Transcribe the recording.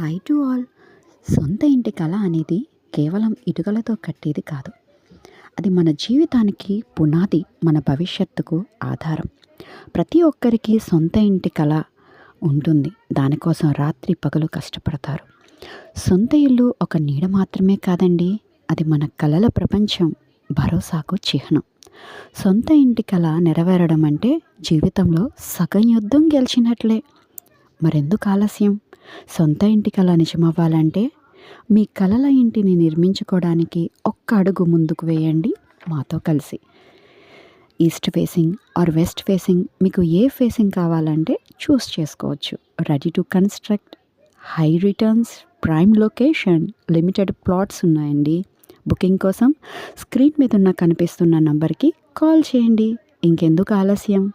Hi to all సొంత ఇంటి కళ అనేది కేవలం ఇటుకలతో కట్టేది కాదు. అది మన జీవితానికి పునాది మన భవిష్యత్తుకు ఆధారం. ప్రతి ఒక్కరికి సొంత ఇంటి కళ ఉంటుంది. దానికోసం రాత్రి పగలు కష్టపడతారు. సొంత ఇల్లు ఒక నీడ మాత్రమే కాదండి అది మన కళల ప్రపంచం భరోసాకు చిహ్నం. సొంత ఇంటి కళ నెరవేరడం అంటే జీవితంలో సగం యుద్ధం గెలిచినట్లే. మరెందుకు ఆలస్యం? సొంత ఇంటి కళ నిజమవ్వాలంటే మీ కలల ఇంటిని నిర్మించుకోవడానికి ఒక్క అడుగు ముందుకు వేయండి మాతో కలిసి. East facing or west facing మీకు ఏ ఫేసింగ్ కావాలంటే చూస్ చేసుకోవచ్చు. Ready to construct high returns prime location limited plots ఉన్నాయండి. బుకింగ్ కోసం స్క్రీన్ మీద ఉన్న కనిపిస్తున్న నంబర్కి కాల్ చేయండి. ఇంకెందుకు ఆలస్యం?